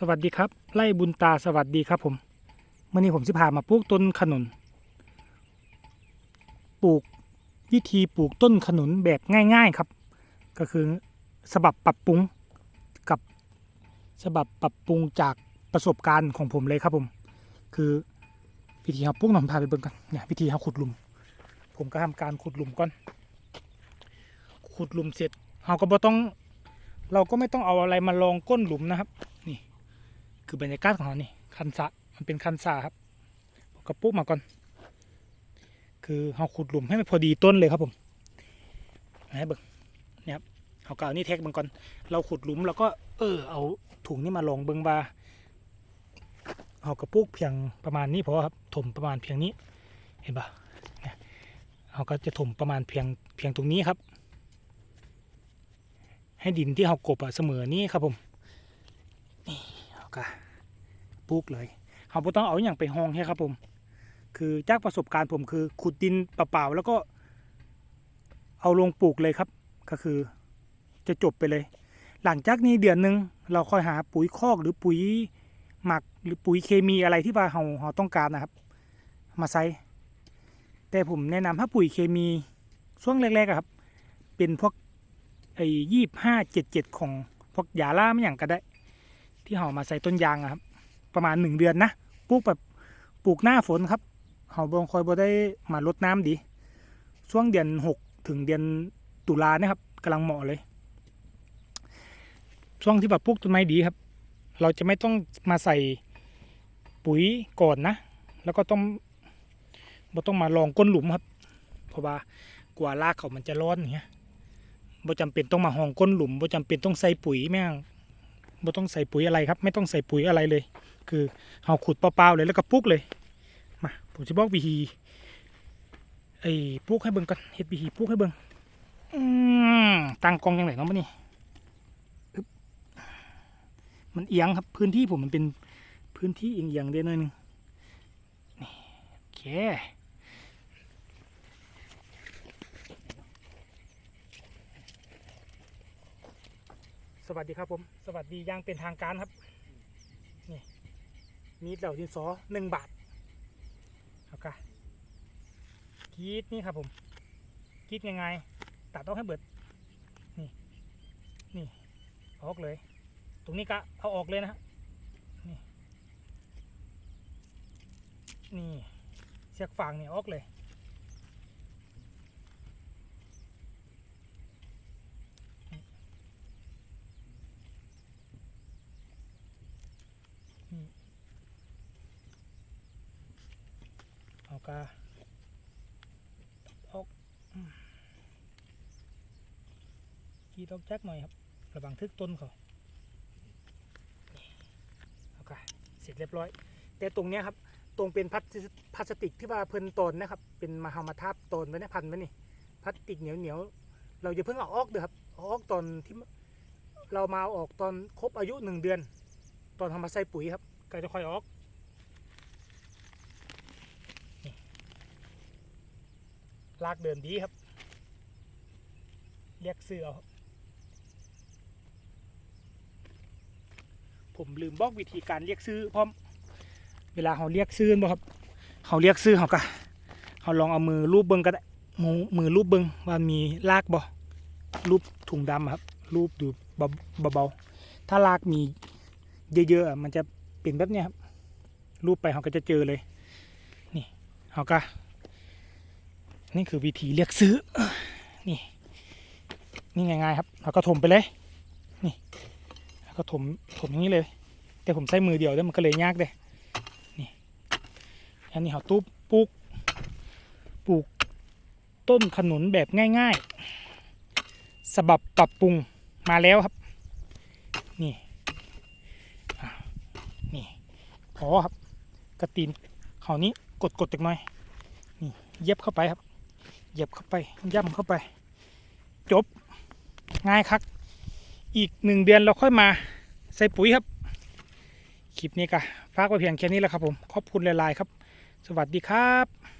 สวัสดีครับ ไล่บุญตาสวัสดีครับผมเมื่อนี้ผมสิพามาปลูกต้นขนุน ปลูกวิธีปลูกต้นขนุนแบบง่ายๆครับ ก็คือฉบับปรับปรุงกับฉบับปรับปรุงจากประสบการณ์ของผมเลยครับผม คือวิธีเขาปลูกหน่อยผมพาไปเบิ่งกันเนี่ยวิธีเขาขุดหลุม ผมก็ทำการขุดหลุมก่อน ขุดหลุมเสร็จเราก็บ่ต้อง เราก็ไม่ต้องเอาอะไรมาลองก้นหลุมนะครับ คือบรรยากาศของเรานี่คันสะมันเป็นคันสะครับผมก็ปุ๊บมาก่อน คือเราขุดหลุมให้มันพอดีต้นเลยครับผมให้เบิ่งเนี่ยครับเราก็เอานี่เทคมันก่อน เราขุดหลุมแล้วก็เออเอาถุงนี่มาลองเบิ่งว่าเอากระปุกเพียงประมาณนี้พอครับถมประมาณเพียงนี้เห็นปะเนี่ยเราก็จะถมประมาณเพียงเพียงตรงนี้ครับ ให้ดินที่เรากบอะเสมอนี่ครับผม กะปลูกเลยเราบ่ต้องเอาอย่างไปห้องให้ครับผม คือจากประสบการณ์ผมคือขุดดินเปล่าๆแล้วก็ เอาลงปลูกเลยครับ ก็คือจะจบไปเลย หลังจากนี้เดือนหนึ่งเราค่อยหาปุ๋ยคอกหรือปุ๋ยหมักหรือปุ๋ยเคมีอะไรที่ว่าเราเราต้องการนะครับ มาใส่แต่ผมแนะนำถ้าปุ๋ยเคมีช่วงแรกๆครับ เป็นพวกไอ้ยี่ห้าเจ็ดเจ็ดของพวกยาล่าไม่อย่างก็ได้ ที่ห่อมาใส่ต้นยางอะครับ ประมาณหนึ่งเดือนนะปลูกแบบปลูกหน้าฝนครับห่อบงคอยบ่ได้มาลดน้ำดี ช่วงเดือนหกถึงเดือนตุลาเนี่ยครับกำลังเหมาะเลย ช่วงที่แบบปลูกต้นไม้ดีครับ เราจะไม่ต้องมาใส่ปุ๋ยก่อนนะ แล้วก็ต้องบ่ต้องมาลองก้นหลุมครับ เพราะว่ากว่ารากเขามันจะร้อนอย่างเงี้ยบ่จำเป็นต้องมาห้องก้นหลุมบ่จำเป็นต้องใส่ปุ๋ยแม่ง บ่ต้องใส่ปุ๋ยอะไรครับ ไม่ต้องใส่ปุ๋ยอะไรเลย คือเฮาขุดเปล่าๆเลยแล้วก็ปลูกเลยมาผมจะบอกวิธีไอ้ปลูกให้เบิ่งก่อนเฮ็ดวิธีปลูกให้เบิ่งตั้งกองยังไงเนาะบัดนี้อึ๊บมันเอียงครับพื้นที่ผมมันเป็นพื้นที่เอียงๆเด้หน่อยนึงนี่โอเค สวัสดีครับผมสวัสดีย่างเป็นทางการครับนี่มีเหล่าดินสอหนึ่งบาทเอากะกีดนี่ครับผมกีดยังไงตัดต้องให้เบิดนี่นี่ออกเลย ตรงนี้ก็เอาออกเลยนะฮะนี่นี่เสียกฟางเนี่ยออกเลย เอา กาออกกีดออกจักหน่อยครับ ระวังทึกต้นเขาเอากาเสร็จเรียบร้อย แต่ตรงเนี้ยครับ ตรงเป็นพลาสติพลาสติกที่ว่าเพิ่นตนนะครับ เป็นมาหามาทาบตนไว้ในพันไว้นี่ พลาสติกเหนียวเหนียวๆเราจะเพิ่งเอาออกเด้อครับเอาออกตอนที่เรามาเอาออกตอนครบอายุหนึ่งเดือน ตอนทำมาใส่ปุ๋ยครับก็จะค่อยออก ลากเดินดีครับ เรียกซื้อครับผมลืมบอกวิธีการเรียกซื้อพร้อมเวลาเขาเรียกซื้อบ่ครับเขาเรียกซื้อเขาก็เขาลองเอามือรูปเบิ้งก็ได้มือมือรูปเบิ้งว่ามีลากบ่รูปถุงดำครับ รูปดูเบาๆถ้าลากมีเยอะๆมันจะเป็นแบบนี้ครับ รูปไปเขาก็จะเจอเลย นี่เขาก็ นี่คือวิธีเรียกซื้อ นี่ นี่ง่ายๆครับเราก็ถมไปเลย นี่แล้วก็ถมถมอย่างนี้เลย แต่ผมใช้มือเดียวด้วมันก็เลยยากเลยนี่อันนี้เขาตู้ปลูกปลูกต้นขนุนแบบง่ายๆสบับปรับปรุงมาแล้วครับ นี่นี่พอครับกระตีนเขานี้กดกดๆจักหน่อย นี่เย็บเข้าไปครับ เหยียบเข้าไปย่ำเข้าไป จบง่ายครับ อีกหนึ่งเดือนเราค่อยมาใส่ปุ๋ยครับ คลิปนี้ก็ฝากไว้เพียงแค่นี้แหละครับผม ขอบคุณหลาย ๆ ครับ สวัสดีครับ